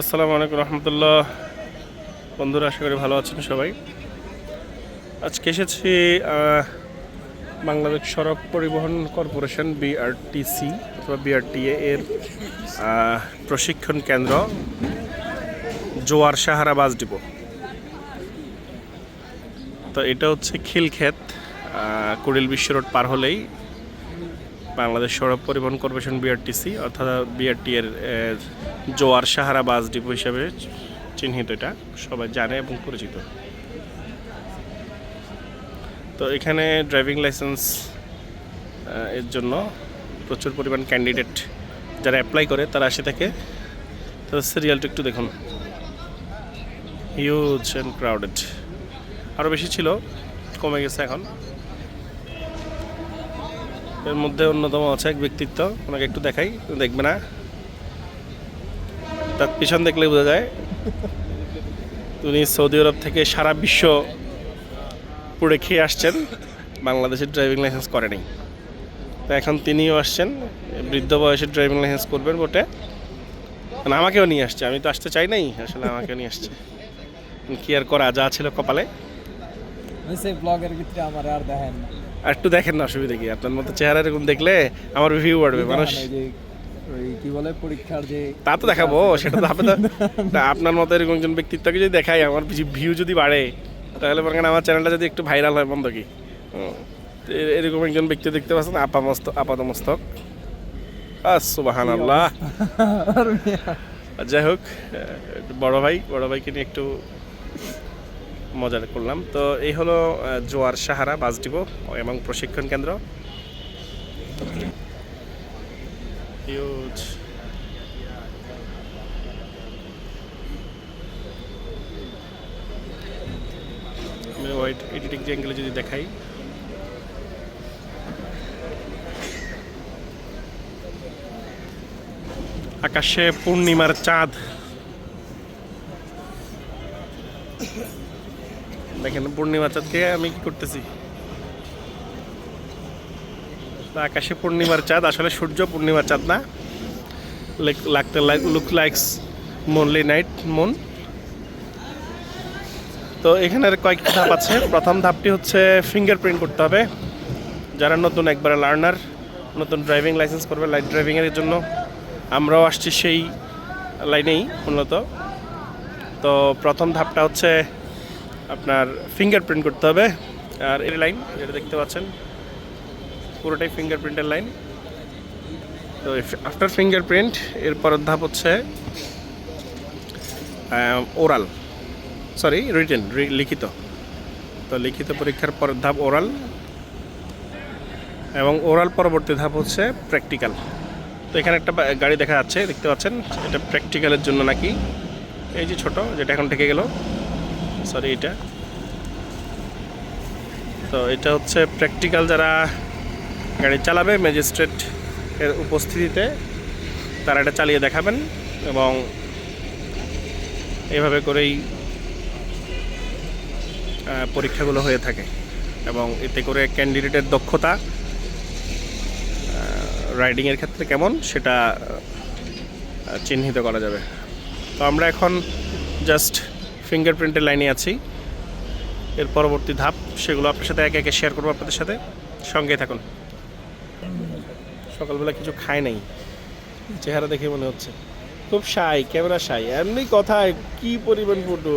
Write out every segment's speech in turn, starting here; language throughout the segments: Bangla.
আসসালামু আলাইকুম রহমতুল্লাহ। বন্ধুরা, আশা করি ভালো আছেন সবাই। আজকে এসেছি বাংলাদেশ সড়ক পরিবহন কর্পোরেশন, বিআরটিসি অথবা বিআরটিএ এর প্রশিক্ষণ কেন্দ্র, জোয়ার সাহারা বাস ডিপো। তো এটা হচ্ছে খিলক্ষেত কুড়িল বিশ্ব রোড পার হলেই বাংলাদেশ সড়ক পরিবহন কর্পোরেশন বিআরটিসি অর্থাৎ বিআরটি এর জোয়ার সাহারা বাস ডিপো হিসাবে চিহ্নিত এটা, সবাই জানে এবং পরিচিত। তো এখানে ড্রাইভিং লাইসেন্স এর জন্য প্রচুর পরিমাণ ক্যান্ডিডেট যারা অ্যাপ্লাই করে, তারা আসে থাকে। তাদের সিরিয়ালটা একটু দেখুন। হিউজ অ্যান্ড ক্রাউডেড আরও বেশি ছিল, কমে গেছে এখন। এর মধ্যে অন্যতম আছে এক ব্যক্তিত্ব। ওনাকে একটু দেখাই, দেখবে না? তার পিছন দেখলে বোঝা যায়। উনি সৌদি আরব থেকে সারা বিশ্ব পুড়ে খেয়ে আসছেন। বাংলাদেশের ড্রাইভিং লাইসেন্স করেনি। তো এখন তিনিও আসছেন। বৃদ্ধ বয়সে ড্রাইভিং লাইসেন্স করবেন বটে। মানে আমাকেও নিয়ে আসছে। আমি তো আসতে চাই নাই, আসলে আমাকেও নিয়ে আসছে। কি আর করা, যা ছিল কপালে। ব্লগের ভিতরে আমার আর দেখেন না। আর একটু দেখেন না অসুবিধা কি আপনার মতো চেহারা এরকম দেখলে আমার ভিউ বাড়বে মানুষ মানে কি বলে পরীক্ষার যে তা তো দেখাবো সেটা তো আপনি তো না, আপনার মতো এরকম একজন ব্যক্তিত্বকে যদি দেখাই আমার ভিউ যদি বাড়ে তাহলে মনে করেন আমার চ্যানেলটা যদি একটু ভাইরাল হয় বন্ধ কি? এরকম একজন ব্যক্তি দেখতে পাচ্ছেন আপা মস্ত আপাত মস্তক সুবাহান আল্লাহ আর যাই হোক বড় ভাই বড় ভাইকে নিয়ে একটু মজা করলাম। তো এই হলো জোয়ার সাহারা, বাস ডিপো এবং প্রশিক্ষণ কেন্দ্র। আমি হোয়াইট এডিটিং অ্যাঙ্গেলে যদি দেখাই। আকাশে পূর্ণিমার চাঁদ। দেখেন পূর্ণিমার চাঁদকে আমি কি করতেছি? আকাশে পূর্ণিমার চাঁদ, আসলে সূর্য পূর্ণিমার চাঁদ না। লাগতে look likes moonlit night moon তো এখানের কয়েকটা ধাপ আছে। প্রথম ধাপটি হচ্ছে ফিঙ্গারপ্রিন্ট করতে হবে। যারা নতুন একবারে লার্নার নতুন ড্রাইভিং লাইসেন্স করবে লাইট ড্রাইভিংয়ের জন্য। আমরাও আসছি সেই লাইনেই মূলত। তো প্রথম ধাপটা হচ্ছে আপনার ফিঙ্গারপ্রিন্ট করতে হবে। আর এর লাইন যেটা দেখতে পাচ্ছেন, পুরোটাই ফিঙ্গারপ্রিন্টের লাইন তো আফটার ফিঙ্গারপ্রিন্ট এর পরের ধাপ হচ্ছে ওরাল সরি রিটেন লিখিত। তো লিখিত পরীক্ষার পরের ধাপ ওরাল এবং ওরাল পরবর্তী ধাপ হচ্ছে প্র্যাকটিক্যাল তো এখানে একটা গাড়ি দেখা যাচ্ছে, দেখতে পাচ্ছেন? এটা প্র্যাকটিক্যালের জন্য নাকি? এই যে ছোট, যেটা এখন থেকে গেল। সরি এটা। তো এটা হচ্ছে প্র্যাকটিক্যাল যারা গাড়ি চালাবে ম্যাজিস্ট্রেট এর উপস্থিতিতে তারা এটা চালিয়ে দেখাবেন এবং এভাবে করেই পরীক্ষাগুলো হয়ে থাকে এবং এতে করে ক্যান্ডিডেটের দক্ষতা রাইডিংয়ের ক্ষেত্রে কেমন সেটা চিহ্নিত করা যাবে। তো আমরা এখন জাস্ট ফিঙ্গারপ্রিন্টের লাইনে আছি। এর পরবর্তী ধাপ, সেগুলো আপনার সাথে একে একে শেয়ার করব আপনাদের সাথে। সঙ্গে থাকুন। সকালবেলা কিছু খায় নাই। চেহারা দেখে মনে হচ্ছে, খুব সাই ক্যামেরা সাই এমনি কথায় কি পরিমাণ ফুটো?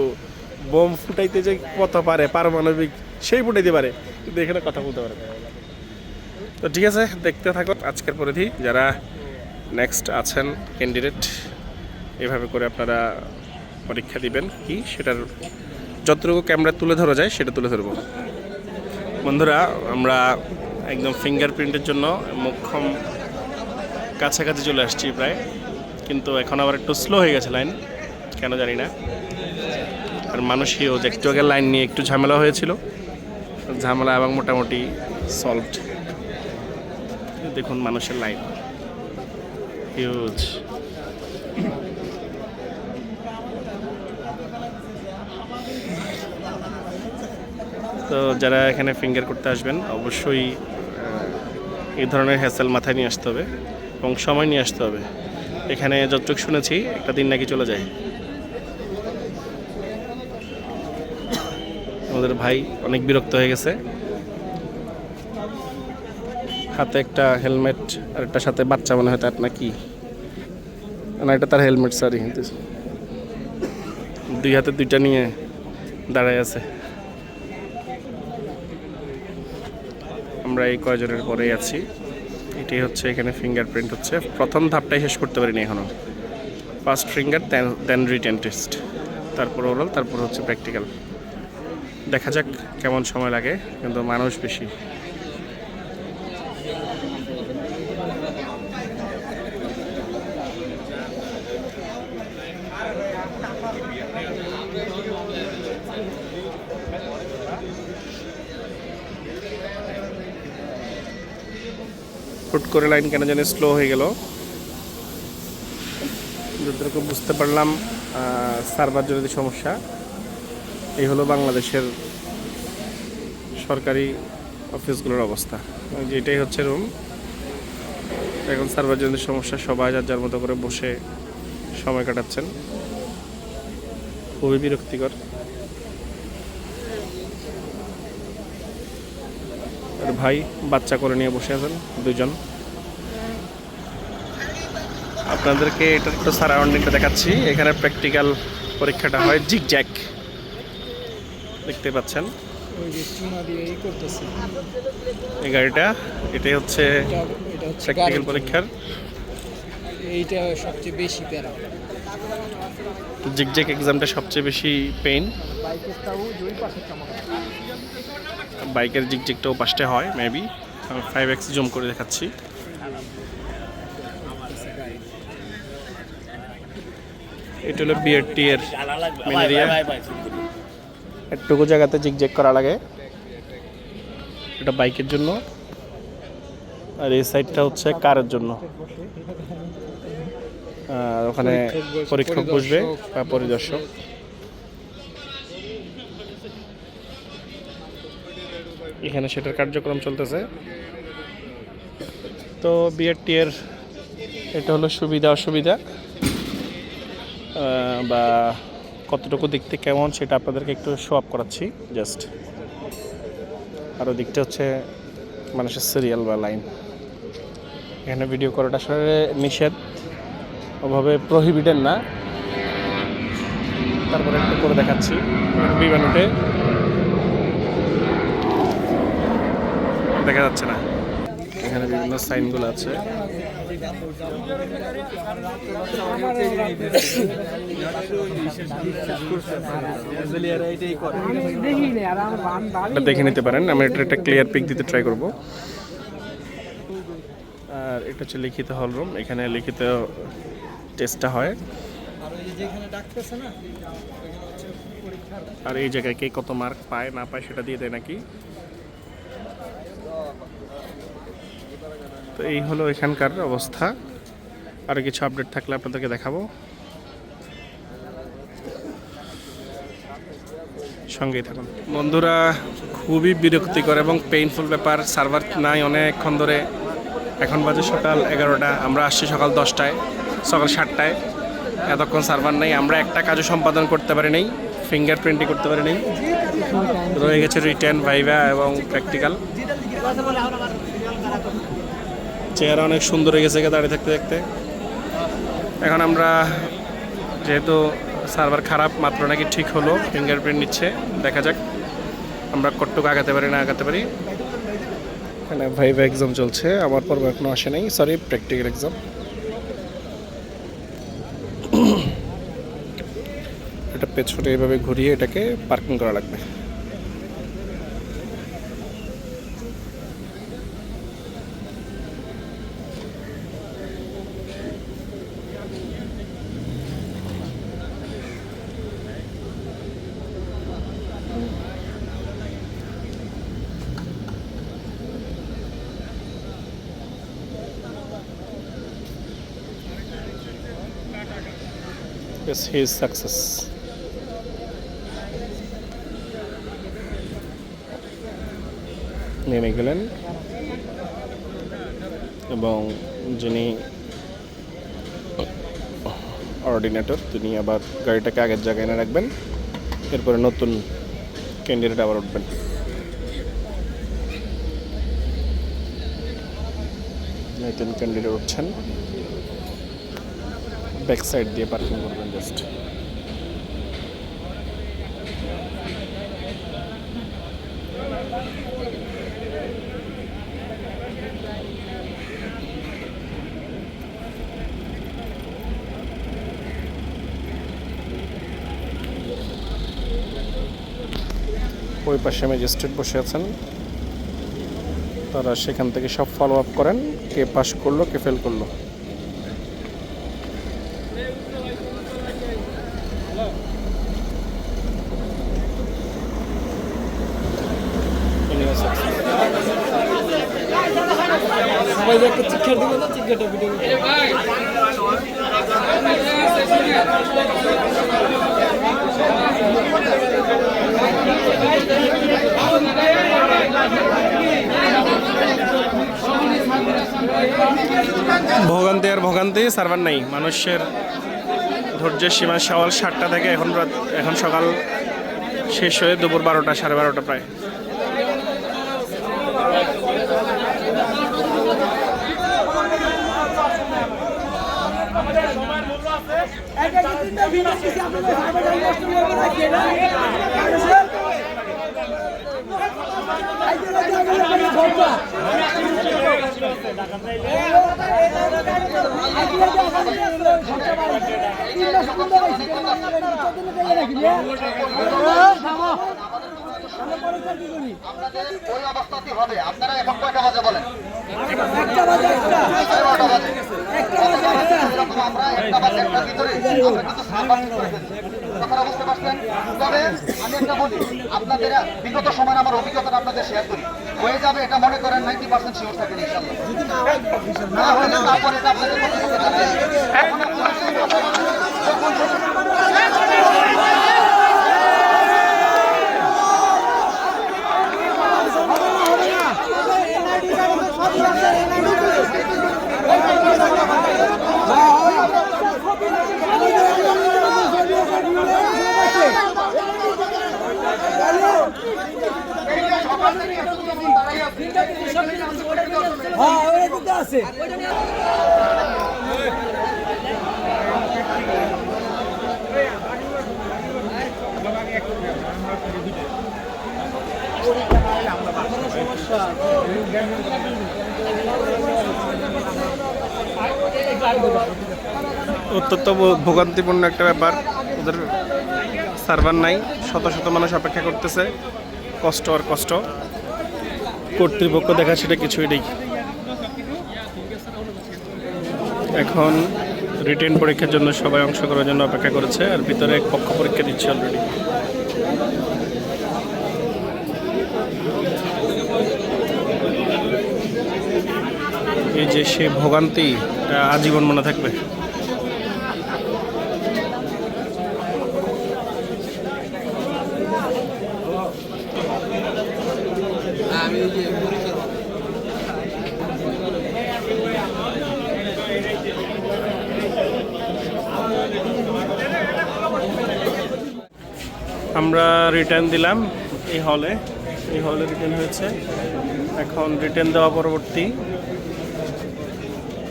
বোম ফুটাইতে যে কত পারে, পারমাণবিক, সেই ফুটাইতে পারে। কিন্তু এখানে কথা বলতে পারে তো ঠিক আছে, দেখতে থাকুন আজকের পরিধি। যারা নেক্সট আছেন ক্যান্ডিডেট এভাবে করে আপনারা পরীক্ষা দিবেন কি সেটার যতটুকু ক্যামেরা তুলে ধরা যায় সেটা তুলে ধরবো। বন্ধুরা, আমরা একদম ফিঙ্গারপ্রিন্টের জন্য মোক্ষম কাছাকাছি চলে আসছি প্রায়, কিন্তু এখন আবার একটু স্লো হয়ে গেছে লাইন কেন জানি না। আর মানুষ হিউজ একটু আগে লাইন নিয়ে একটু ঝামেলা হয়েছিল, ঝামেলা এবং মোটামুটি সলভড দেখুন মানুষের লাইন হিউজ তো যারা এখানে ফিঙ্গার করতে আসবেন, অবশ্যই এই ধরনের হ্যাসেল মাথায় নিয়ে আসতে হবে এবং সময় নিয়ে আসতে হবে। এখানে যতটুকু শুনেছি, একটা দিন নাকি চলে যায়। আমাদের ভাই অনেক বিরক্ত হয়ে গেছে। হাতে একটা হেলমেট আর একটা সাথে বাচ্চা মনে হয় তার নাকি। না, এটা তার হেলমেট সরি দুই হাতে দুইটা নিয়ে দাঁড়ায় আছে। আমরা এই কয়জনের পরেই আছি। এটি হচ্ছে এখানে ফিঙ্গারপ্রিন্ট হচ্ছে। প্রথম ধাপটাই শেষ করতে পারিনি এখনও first finger then written test তারপর ওরাল তারপর হচ্ছে প্র্যাকটিক্যাল দেখা যাক কেমন সময় লাগে, কিন্তু মানুষ বেশি। হুট করে লাইন কেন জানি স্লো হয়ে গেল। যতটুকু বুঝতে পারলাম সার্ভার জনিত সমস্যা। এই হলো বাংলাদেশের সরকারি অফিসগুলোর অবস্থা। ওই যে এটাই হচ্ছে রুম এখন সার্ভার জনিত সমস্যা, সবাই যার যার মতো করে বসে সময় কাটাচ্ছেন। খুবই বিরক্তিকর। ভাই, বাচ্চা করে নিয়ে বসে আছেন দুজন আপনাদেরকে এটা একটু সারাউন্ডিংটা দেখাচ্ছি। এখানে প্র্যাকটিক্যাল পরীক্ষাটা হয় জিগ জ্যাক দেখতে পাচ্ছেন? এই গাড়িটা এটাই হচ্ছে প্র্যাকটিক্যাল পরীক্ষার। এইটা সবচেয়ে বেশি প্যারা। জিগজ্যাক এক্সামটা সবচেয়ে বেশি পেইন বাইকের জিগ জ্যাকটাও পাশটা হয় মেবি ফাইভ এক্স জুম করে দেখাচ্ছি। এটা হলো বিআরটি এর এরিয়া একটুকু জায়গাতে জিগজ্যাগ করা লাগে। এটা বাইকের জন্য। আর এই সাইডটা হচ্ছে কারের জন্য। আর ওখানে পরীক্ষক বসবে বা পরিদর্শক। এখানে সেটার কার্যক্রম চলতেছে। তো বিআরটি এর এটা হলো সুবিধা অসুবিধা বা কতটুকু দেখতে কেমন সেটা আপনাদেরকে একটু শো আপ করাচ্ছি। জাস্ট আর ওদিকটা হচ্ছে মানুষের সিরিয়াল বা লাইন এখানে ভিডিও করাটা আসলে নিষেধ, ওভাবে প্রহিবিটেড না। তারপরে একটু করে দেখাচ্ছি বিমান উঠে দেখা যাচ্ছে না। সাইনগুলো আছে। দেখে নিতে পারেন, আমি এটা একটা ক্লিয়ার পিক দিতে ট্রাই করব। আর এটা হচ্ছে লিখিত হল রুম এখানে লিখিত টেস্টটা হয়। আর এই জায়গায় কে কত মার্ক পায়, না পায় সেটা দিয়ে দেয় নাকি? তো এই হলো এখানকার অবস্থা। আরও কিছু আপডেট থাকলে আপনাদেরকে দেখাবো। সঙ্গেই থাকুন। বন্ধুরা, খুবই বিরক্তিকর এবং পেইনফুল ব্যাপার। সার্ভার নাই অনেকক্ষণ ধরে। এখন বাজে সকাল এগারোটা। আমরা আসছি সকাল দশটায়, সকাল সাতটায়। এতক্ষণ সার্ভার নেই। আমরা একটা কাজও সম্পাদন করতে পারি নাই ফিঙ্গারপ্রিন্টই করতে পারি নাই রয়ে গেছে রিটার্ন ভাইভা এবং প্র্যাকটিক্যাল চেহারা অনেক সুন্দর হয়ে গেছে দাঁড়িয়ে থাকতে থাকতে এখন আমরা যেহেতু সার্ভার খারাপ, মাত্র নাকি ঠিক হলো ফিঙ্গারপ্রিন্ট নিচ্ছে, দেখা যাক। আমরা কটটুকু আগাতে পারি না আগাতে পারি। এখানে ভাইভা এক্সাম চলছে, আমার পর্ব এখনও আসে নাই সরি প্র্যাকটিক্যাল এক্সাম এটা পেছনে এভাবে ঘুরিয়ে এটাকে পার্কিং করা লাগবে। Yes, he is success. নেমে গেলেন এবং যিনি অর্ডিনেটর তিনি আবার গাড়িটাকে আগের জায়গায় এনে রাখবেন এরপরে নতুন ক্যান্ডিডেট আবার উঠবেন নতুন ক্যান্ডিডেট উঠছেন ব্যাক সাইড দিয়ে পার্কিং করবেন জাস্ট ওই পাশে ম্যাজিস্ট্রেট বসে আছেন, তারা সেখান থেকে সব ফলো আপ করেন, কে পাস করল, কে ফেল করল। সবাই একটা দিবে না ভিডিও ভোগান্তি আর ভোগান্তি, সার্ভার নাই। মানুষের ধৈর্যের সীমা সকাল সাতটা থেকে এখন এখন সকাল শেষ হয়ে দুপুর বারোটা, সাড়ে বারোটা প্রায়। ওই অবস্থাতেই হবে আপনারা এখন কয়টা বাজে বলেন? এগারোটা বাজে এরকম আমরা একটা একটার ভিতরে আমরা কিন্তু বুঝতে পারছেন? তবে আমি একটা বলি, আপনাদের বিগত সময়ের আমার অভিজ্ঞতা আপনাদের শেয়ার করি। হয়ে যাবে এটা মনে করেন নাইনটি পার্সেন্ট শিওর থাকেন না হলে তারপরে করতে হবে যাতে এখন আপনারা সেই কথা বলেন, যখন আছে অত্যন্ত ভোগান্তিপূর্ণ একটা ব্যাপার। ওদের সার্ভার নাই। শত শত মানুষ অপেক্ষা করতেছে। কষ্ট আর কষ্ট। কর্তৃপক্ষ দেখা সেটা কিছুই নেই। এখন রিটেন পরীক্ষার জন্য সবাই অংশগ্রহণের জন্য অপেক্ষা করেছে, আর ভিতরে এক পক্ষ পরীক্ষা দিচ্ছে অলরেডি এই যে সে ভোগান্তি আজীবন মনে থাকবে। আমরা রিটার্ন দিলাম এই হলে এই হলে রিটার্ন হয়েছে। এখন রিটার্ন দেওয়া পরবর্তী।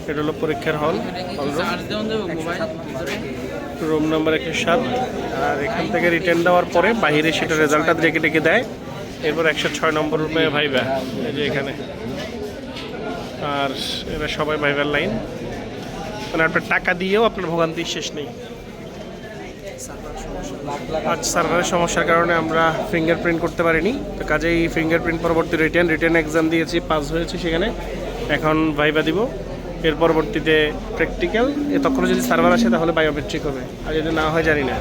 এটা হলো পরীক্ষার হল রুম নাম্বার একশো সাত। আর এখান থেকে রিটার্ন দেওয়ার পরে বাইরে সেটা রেজাল্টটা ডেকে ডেকে দেয়। এরপর একশো ছয় নম্বর রুমে ভাইবা, এই যে এখানে। আর এরা সবাই ভাইবার লাইন। মানে আপনার টাকা দিয়েও আপনার ভোগান্তি শেষ নেই। আজ সার্ভারের সমস্যার কারণে আমরা ফিঙ্গারপ্রিন্ট করতে পারিনি। তো কাজেই ফিঙ্গারপ্রিন্ট পরবর্তী রিটার্ন রিটার্ন এক্সাম দিয়েছি পাস হয়েছি সেখানে। এখন ভাইবা দিব। এর পরবর্তীতে প্র্যাকটিক্যাল এ তখন যদি সার্ভার আসে তাহলে বায়োমেট্রিক হবে। আর যদি না হয় জানি না।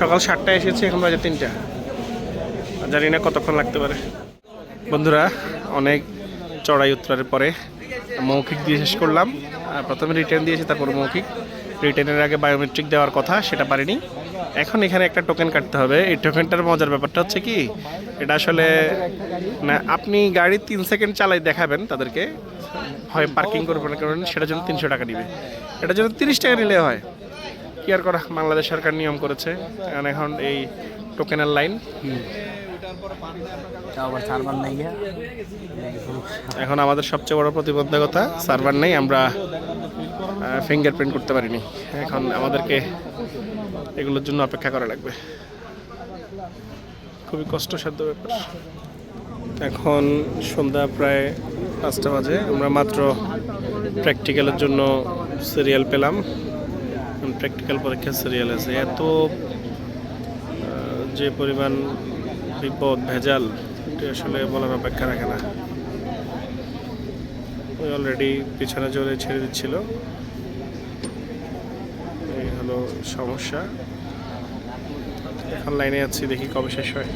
সকাল সাতটায় এসেছি, এখন বাজে তিনটা। জানি না কতক্ষণ লাগতে পারে। বন্ধুরা, অনেক চড়াই উত্তরের পরে মৌখিক দিয়ে শেষ করলাম। প্রথমে রিটার্ন দিয়েছি, তারপর মৌখিক। রিটার্নের আগে বায়োমেট্রিক দেওয়ার কথা, সেটা পারিনি। এখন এখানে একটা টোকেন কাটতে হবে। এই টোকেনটার মজার ব্যাপারটা হচ্ছে কি, এটা আসলে না, আপনি গাড়ি তিন সেকেন্ড চালাই দেখাবেন তাদেরকে, হয় পার্কিং করবেন কারণ সেটার জন্য তিনশো টাকা দিবে। এটার জন্য তিরিশ টাকা নিলে হয়। কি আর করা, বাংলাদেশ সরকার নিয়ম করেছে। এখন এখন এই টোকেনের লাইন এখন আমাদের সবচেয়ে বড় প্রতিবন্ধকতা সার্ভার নেই, আমরা ফিঙ্গারপ্রিন্ট করতে পারিনি। এখন আমাদেরকে এগুলোর জন্য অপেক্ষা করা লাগবে। খুবই কষ্টসাধ্য ব্যাপার। এখন সন্ধ্যা প্রায় পাঁচটা বাজে, আমরা মাত্র প্র্যাকটিক্যালের জন্য সিরিয়াল পেলাম। প্র্যাকটিক্যাল পরীক্ষার সিরিয়াল আছে। এত যে পরিমাণ বিপদ, ভেজাল, এটি আসলে বলার অপেক্ষা রাখে না। ওই অলরেডি পিছনে জোরে ছেড়ে দিচ্ছিল। এই হলো সমস্যা। এখন লাইনে আছি, দেখি কবে শেষ হয়।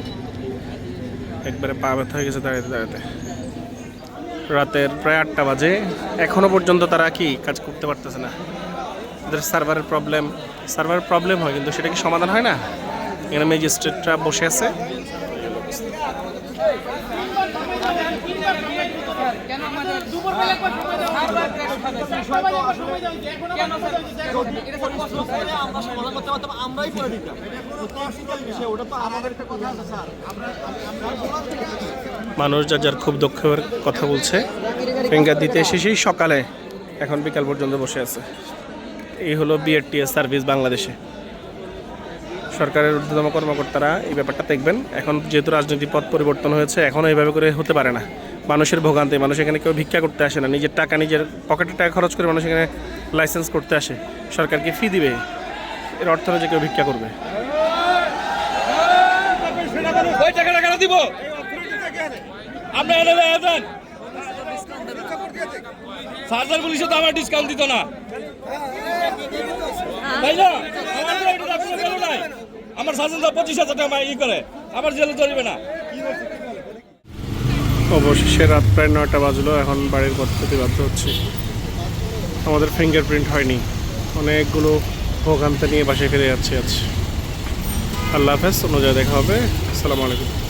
একবারে পা ব্যথা হয়ে গেছে দাঁড়াতে দাঁড়াতে রাতের প্রায় আটটা বাজে। এখনও পর্যন্ত তারা কি কাজ করতে পারতেছে না। ওদের সার্ভারের প্রবলেম সার্ভারের প্রবলেম হয়, কিন্তু সেটা কি সমাধান হয় না? এখানে ম্যাজিস্ট্রেটরা বসে আছে। মানুষ যার যার খুব দুঃখের কথা বলছে, ফিঙ্গার দিতে এসে সেই সকালে এখন বিকাল পর্যন্ত বসে আছে। এই হলো বিআরটিএস সার্ভিস বাংলাদেশে। সরকারের ঊর্ধ্বতম কর্মকর্তারা এই ব্যাপারটা দেখবেন। এখন যেহেতু রাজনৈতিক পথ পরিবর্তন হয়েছে, এখন এইভাবে করে হতে পারে না। মানুষের ভোগান্তি, মানুষ এখানে কেউ ভিক্ষা করতে আসে না, নিজের টাকা, নিজের পকেটের টাকা খরচ করে মানুষ এখানে লাইসেন্স করতে আসে। সরকারকে ফি দিবে? এর অর্থ যে কেউ ভিক্ষা করবে। তো আমার ডিসকাউন্ট দিত না। আমার পঁচিশ হাজার টাকা ই করে। আমার জেলে চলবে না। অবশেষে রাত প্রায় নয়টা বাজলো, এখন বাড়ির পদ্ধতি বাধ্য হচ্ছে। আমাদের ফিঙ্গারপ্রিন্ট হয়নি। অনেকগুলো ভোগান্তা নিয়ে বাসায় ফিরে যাচ্ছে আজ। আল্লাহ হাফেজ, অন্য জায়গায় দেখা হবে। আসসালামু আলাইকুম।